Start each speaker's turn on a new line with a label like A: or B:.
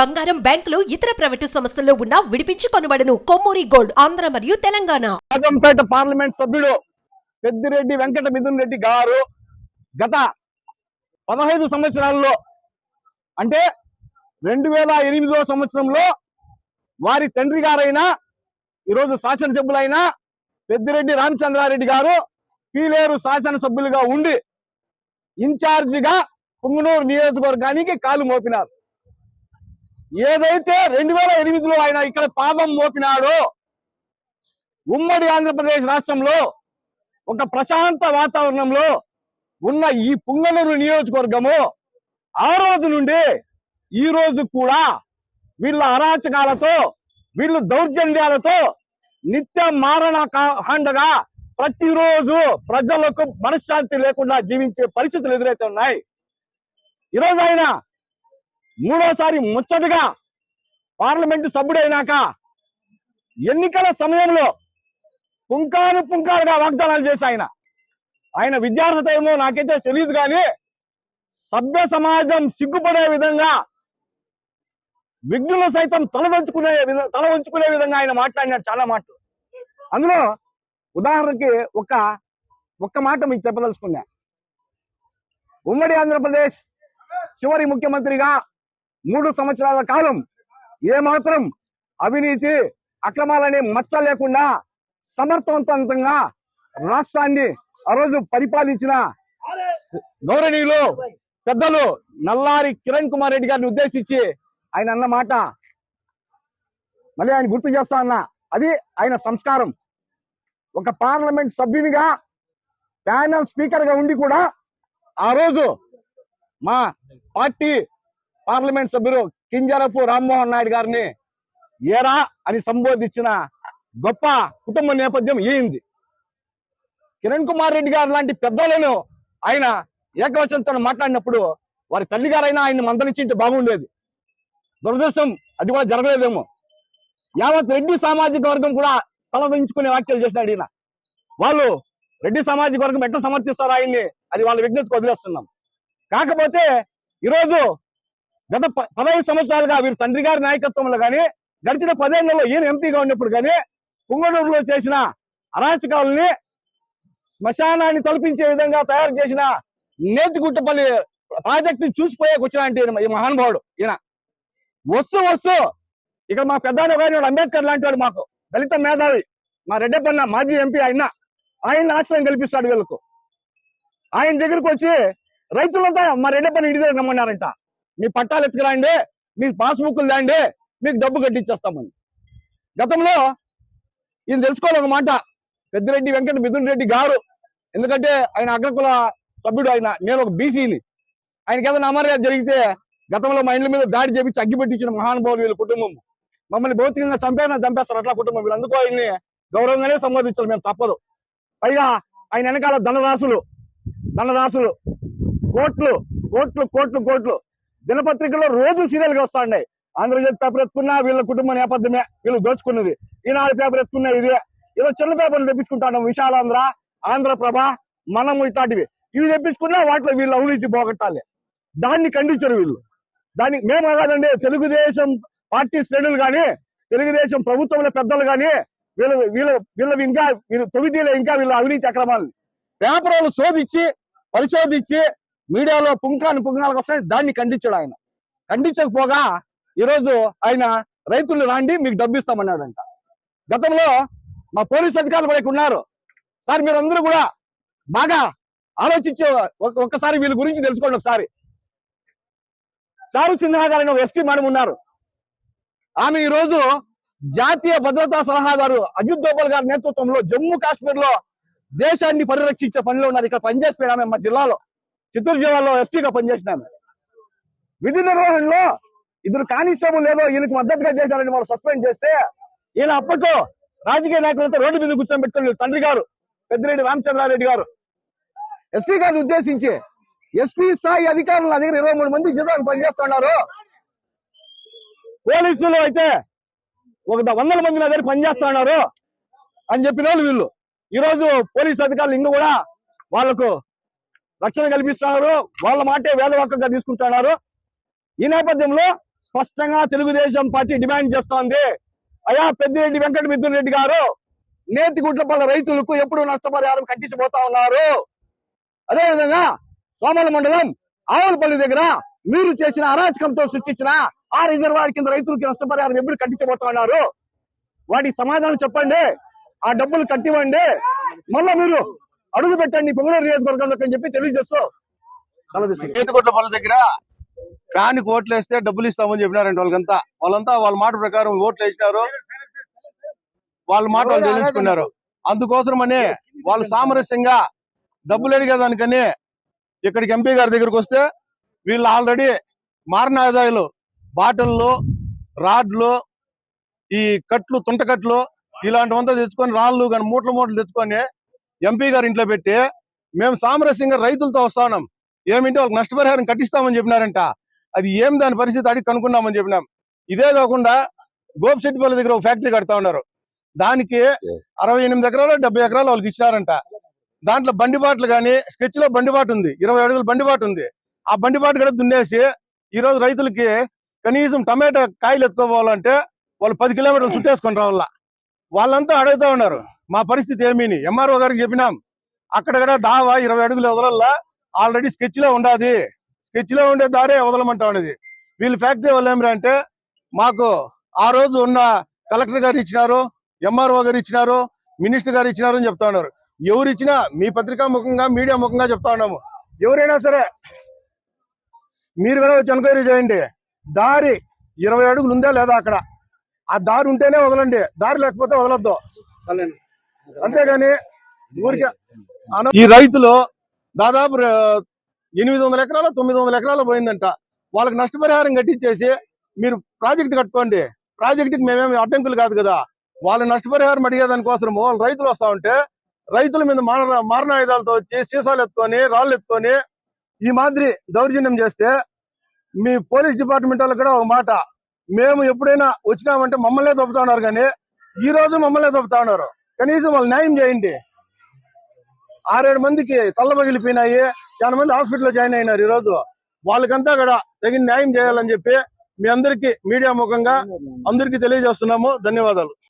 A: బంగారం బ్యాంకులు ఇతర ప్రైవేటు సంస్థల్లో ఉన్న విడిపించి కొనబడను. కొమ్మూరి గోల్డ్ ఆంధ్ర మరియు తెలంగాణ.
B: రాజంపేట పార్లమెంట్ సభ్యుడు పెద్దిరెడ్డి వెంకట మిథున్ రెడ్డి గారు గత పదహైదు సంవత్సరాల్లో అంటే రెండు వేల ఎనిమిదో సంవత్సరంలో వారి తండ్రి గారైన ఈరోజు శాసనసభ్యులైన పెద్దిరెడ్డి రామచంద్రారెడ్డి గారు పీలేరు శాసనసభ్యులుగా ఉండి ఇన్ఛార్జిగా పుంగనూరు నియోజకవర్గానికి కాలు మోపినారు. ఏదైతే రెండు వేల ఎనిమిదిలో ఆయన ఇక్కడ పాదం మోపినాడో ఉమ్మడి ఆంధ్రప్రదేశ్ రాష్ట్రంలో ఒక ప్రశాంత వాతావరణంలో ఉన్న ఈ పుంగనూరు నియోజకవర్గము ఆ రోజు నుండి ఈ రోజు కూడా వీళ్ళ అరాచకాలతో వీళ్ళు దౌర్జన్యాలతో నిత్య మారణ కాండగా ప్రతిరోజు ప్రజలకు మనశ్శాంతి లేకుండా జీవించే పరిస్థితులు ఎదురైతే ఉన్నాయి. ఈరోజు ఆయన మూడోసారి ముచ్చటగా పార్లమెంటు సభ్యుడైనాక ఎన్నికల సమయంలో పుంకాను పుంకాలుగా వాగ్దానాలు చేసి ఆయన. ఆయన విద్యార్హత నాకైతే తెలియదు కానీ సభ్య సమాజం సిగ్గుపడే విధంగా విఘ్నులు సైతం తలదంచుకునే తల వంచుకునే విధంగా ఆయన మాట్లాడినాడు చాలా మాటలు. అందులో ఉదాహరణకి ఒక ఒక్క మాట మీకు చెప్పదలుచుకున్నా. ఉమ్మడి ఆంధ్రప్రదేశ్ చివరి ముఖ్యమంత్రిగా మూడు సంవత్సరాల కాలం ఏమాత్రం అవినీతి అక్రమాలనే మచ్చ లేకుండా సమర్థవంతంగా రాష్ట్రాన్ని ఆ రోజు పరిపాలించిన గౌరవనీయులు పెద్దలు నల్లారి కిరణ్ కుమార్ రెడ్డి గారిని ఉద్దేశించి ఆయన అన్న మాట. మళ్ళీ ఆయన గుర్తు చేస్తా అన్న. అది ఆయన సంస్కారం. ఒక పార్లమెంట్ సభ్యునిగా ప్యానల్ స్పీకర్గా ఉండి కూడా ఆ రోజు మా పార్టీ పార్లమెంట్ సభ్యులు కింజరపు రామ్మోహన్ నాయుడు గారిని ఏరా అని సంబోధించిన గొప్ప కుటుంబ నేపథ్యం ఏంది కిరణ్ కుమార్ రెడ్డి గారు లాంటి పెద్దలను ఆయన ఏకవచనంతో మాట్లాడినప్పుడు వారి తల్లి గారైనా ఆయన్ని మందలించింటే బాగుండేది. దురదృష్టం అది కూడా జరగలేదేమో. యావత్ రెడ్డి సామాజిక వర్గం కూడా తలదించుకునే వ్యాఖ్యలు చేసినాడు ఈయన. వాళ్ళు రెడ్డి సామాజిక వర్గం ఎట్లా సమర్థిస్తారు ఆయన్ని అది వాళ్ళ విజ్ఞతకు వదిలేస్తున్నాం. కాకపోతే ఈరోజు గత ప- పదహైదు సంవత్సరాలుగా వీరు తండ్రి గారి నాయకత్వంలో కానీ గడిచిన పదేళ్ళలో ఈయన ఎంపీగా ఉన్నప్పుడు కానీ పుంగనూరులో చేసిన అరాచకాలని శ్మశానాన్ని తలపించే విధంగా తయారు చేసిన నేతిగుట్టపల్లి ప్రాజెక్ట్ని చూసిపోయాక వచ్చిన ఈ మహానుభావుడు ఈయన. వస్తూ వస్తూ ఇక్కడ మా పెద్ద గారు అంబేద్కర్ లాంటి వాడు మాకు దళిత మేధావి. మా రెడ్డపన్న మాజీ ఎంపీ ఆయన ఆయన ఆశ్రయం కల్పిస్తాడు వీళ్ళకు. ఆయన దగ్గరకు వచ్చి రైతులంతా మా రెడ్డపన్న ఇంటి దగ్గర రమ్మన్నారంట. మీ పట్టాలు ఎత్తుకురండి మీ పాస్బుక్లు దాండి మీకు డబ్బు కట్టించేస్తామని. గతంలో ఈయన తెలుసుకోవాలి ఒక మాట పెద్దిరెడ్డి వెంకట మిథున్ రెడ్డి గారు ఎందుకంటే ఆయన అగ్రకుల సభ్యుడు ఆయన నేను ఒక బీసీని. ఆయనకి ఏదైనా అమర్యాద జరిగితే గతంలో మా ఇండ్ల మీద దాడి చేపించి అగ్గి పెట్టించిన మహానుభావులు వీళ్ళ కుటుంబం. మమ్మల్ని భౌతికంగా చంపేనా చంపేస్తారు అట్లా కుటుంబం వీళ్ళు. అందుకో ఆయన్ని గౌరవంగానే సంబోధించాలి మేము తప్పదు. పైగా ఆయన వెనకాల ధనరాశులు ధనరాశులు కోట్లు కోట్లు కోట్లు కోట్లు. దినపత్రికల్లో రోజు సీరియల్గా వస్తా ఉన్నాయి ఆంధ్రజ్యోతి పేపర్ ఎత్తుకున్నా వీళ్ళ కుటుంబ నేపథ్యమే వీళ్ళు దోచుకున్నది. ఈనాడు పేపర్ ఎత్తుకున్నా ఇదే. ఏదో చిన్న పేపర్లు తెప్పించుకుంటాను విశాలాంధ్ర ఆంధ్రప్రభ మనము ఇట్లాంటివి. ఇవి తెప్పించుకున్నా వాటిలో వీళ్ళు అవినీతి పోగొట్టాలి. దాన్ని ఖండించరు వీళ్ళు. దాన్ని మేము కాదండి తెలుగుదేశం పార్టీ శ్రేణులు కానీ తెలుగుదేశం ప్రభుత్వంలో పెద్దలు కానీ వీళ్ళు వీళ్ళు వీళ్ళు ఇంకా వీళ్ళు తొమ్మిదిలో ఇంకా వీళ్ళ అవినీతి అక్రమాలు. పేపర్ వాళ్ళు శోధించి పరిశోధించి మీడియాలో పుంకాను పుంకాలకు వస్తాయి దాన్ని ఖండించాడు ఆయన. ఖండించకపోగా ఈరోజు ఆయన రైతులు రాండి మీకు డబ్బు ఇస్తామన్నాడంట. గతంలో మా పోలీస్ అధికారులు కూడా ఉన్నారు. సార్ మీరందరూ కూడా బాగా ఆలోచించే ఒక్కసారి వీళ్ళ గురించి తెలుసుకోండి ఒకసారి. చారు సిన్హా గారు ఒక ఎస్పీ మేడం ఉన్నారు. ఆమె ఈ రోజు జాతీయ భద్రతా సలహాదారు అజిత్ దోబల్ గారి నేతృత్వంలో జమ్మూ కాశ్మీర్లో దేశాన్ని పరిరక్షించే పనిలో ఉన్నారు. ఇక్కడ పనిచేసిన ఆమె మా జిల్లాలో. చిత్తూరు జిల్లాలో ఎస్పీగా పనిచేసినాను. విధి నిర్వహణలో ఇద్దరు కానిస్టేబుల్ లేదో ఈయనకు మద్దతుగా చేశారని వాళ్ళు సస్పెండ్ చేస్తే ఈయన అప్పట్లో రాజకీయ నాయకులతో రోడ్డు మీద కూర్చొని పెట్టుకుని తండ్రి గారు పెద్దిరెడ్డి రామచంద్రారెడ్డి గారు. ఎస్పీ గారిని ఉద్దేశించి ఎస్పీ స్థాయి అధికారులు నా దగ్గర ఇరవై మూడు మంది జిల్లాలు పనిచేస్తున్నారు. పోలీసులు అయితే ఒక వందల మంది నా దగ్గర పనిచేస్తున్నారు అని చెప్పిన వాళ్ళు వీళ్ళు. ఈ రోజు పోలీస్ అధికారులు ఇంకా కూడా వాళ్ళకు రక్షణ కల్పిస్తున్నారు. వాళ్ళ మాటే వేదవాక్యంగా తీసుకుంటున్నారు. ఈ నేపథ్యంలో స్పష్టంగా తెలుగుదేశం పార్టీ డిమాండ్ చేస్తోంది. అయా పెద్దిరెడ్డి వెంకట మిథున్ రెడ్డి గారు నేతిగుట్లపల్ల రైతులకు ఎప్పుడు నష్టపరిహారం కట్టించిపోతా ఉన్నారు. అదేవిధంగా సోమల మండలం ఆవులపల్లి దగ్గర మీరు చేసిన అరాచకంతో సృష్టించిన ఆ రిజర్వాయర్ కింద రైతులకు నష్టపరిహారం ఎప్పుడు కట్టించబోతా ఉన్నారు? వాటికి సమాధానం చెప్పండి. ఆ డబ్బులు కట్టివ్వండి. మళ్ళా మీరు అడుగు పెట్టండి పొంగనూరు నియోజకవర్గంలోకి అని చెప్పి తెలియజేస్తూ.
C: చేతికొట్ల దగ్గర ఫ్యాన్కి ఓట్లు వేస్తే డబ్బులు ఇస్తామని చెప్పినారంట వాళ్ళకంతా. వాళ్ళంతా వాళ్ళ మాట ప్రకారం ఓట్లు వేసినారు. వాళ్ళ మాట వాళ్ళు చెల్లించుకున్నారు అందుకోసమని వాళ్ళు సామరస్యంగా డబ్బులు అడిగేదానికని ఇక్కడికి ఎంపీ గారి దగ్గరకు వస్తే వీళ్ళు ఆల్రెడీ మారిన ఆదాయాలు బాటిళ్ళు రాడ్లు ఈ కట్లు తుంటకట్లు ఇలాంటివంతా తెచ్చుకొని రాళ్ళు కానీ మూటలు మూటలు తెచ్చుకొని ఎంపీ గారి ఇంట్లో పెట్టి మేము సామరస్యంగా రైతులతో వస్తా ఏమింటే వాళ్ళకి నష్టపరిహారం కట్టిస్తామని చెప్పినారంట. అది ఏం దాని పరిస్థితి అడిగి కనుక్కున్నామని చెప్పినాం. ఇదే కాకుండా గోపిశెట్టిపల్లి దగ్గర ఒక ఫ్యాక్టరీ కడతా ఉన్నారు. దానికి అరవై ఎనిమిది ఎకరాలు డెబ్బై ఎకరాలు వాళ్ళకి ఇచ్చినారంట. దాంట్లో బండిబాట్లు కానీ స్కెచ్లో బండిబాటు ఉంది. ఇరవై అడుగుల బండిబాటు ఉంది. ఆ బండిబాటు కూడా దున్నేసి ఈ రోజు రైతులకి కనీసం టమాటా కాయలు ఎత్తుకోవాలంటే వాళ్ళు పది కిలోమీటర్లు చుట్టేసుకొని రావాల. వాళ్ళంతా అడుగుతా ఉన్నారు మా పరిస్థితి ఏమీని? ఎంఆర్ఓ గారికి చెప్పినాం. అక్కడ కూడా దావా ఇరవై అడుగులు వదలల్లా ఆల్రెడీ స్కెచ్లో ఉండాది. స్కెచ్లో ఉండే దారే వదలమంటా ఉన్నది వీళ్ళు ఫ్యాక్టరీ వాళ్ళు ఏమిరా అంటే మాకు ఆ రోజు ఉన్న కలెక్టర్ గారు ఇచ్చినారు ఎంఆర్ఓ గారు ఇచ్చినారు మినిస్టర్ గారు ఇచ్చినారు అని చెప్తా ఉన్నారు. ఎవరు ఇచ్చినా మీ పత్రికా ముఖంగా మీడియా ముఖంగా చెప్తా ఉన్నాము. ఎవరైనా సరే మీరు కూడా వచ్చి ఎంక్వైరీ చేయండి. దారి ఇరవై అడుగులు ఉందా లేదా అక్కడ? ఆ దారి ఉంటేనే వదలండి. దారి లేకపోతే వదలొద్దు. అంతేగాని ఊరికే ఈ రైతులు దాదాపు ఎనిమిది వందల ఎకరాలు తొమ్మిది వందల ఎకరాలు పోయిందంట. వాళ్ళకి నష్టపరిహారం కట్టించేసి మీరు ప్రాజెక్ట్ కట్టుకోండి. ప్రాజెక్టుకి మేమేమి అడ్డంకులు కాదు కదా. వాళ్ళ నష్టపరిహారం అడిగేదానికోసం వాళ్ళు రైతులు వస్తా ఉంటే రైతుల మీద మారణ మారణాయుధాలతో వచ్చి సీసాలు ఎత్తుకొని రాళ్ళు ఎత్తుకొని ఈ మాదిరి దౌర్జన్యం చేస్తే మీ పోలీస్ డిపార్ట్మెంట్ వాళ్ళకి కూడా ఒక మాట. మేము ఎప్పుడైనా వచ్చినామంటే మమ్మల్నే దొబ్బుతా ఉన్నారు కానీ ఈ రోజు మమ్మల్నే దొబ్బుతా ఉన్నారు. కనీసం వాళ్ళు న్యాయం చేయండి. ఆరేడు మందికి తల్ల పగిలిపోయినాయి. చాలా మంది హాస్పిటల్లో జాయిన్ అయినారు ఈ రోజు వాళ్ళకంతా కూడా తగిన న్యాయం చేయాలని చెప్పి మీ అందరికీ మీడియా ముఖంగా అందరికీ తెలియజేస్తున్నాము. ధన్యవాదాలు.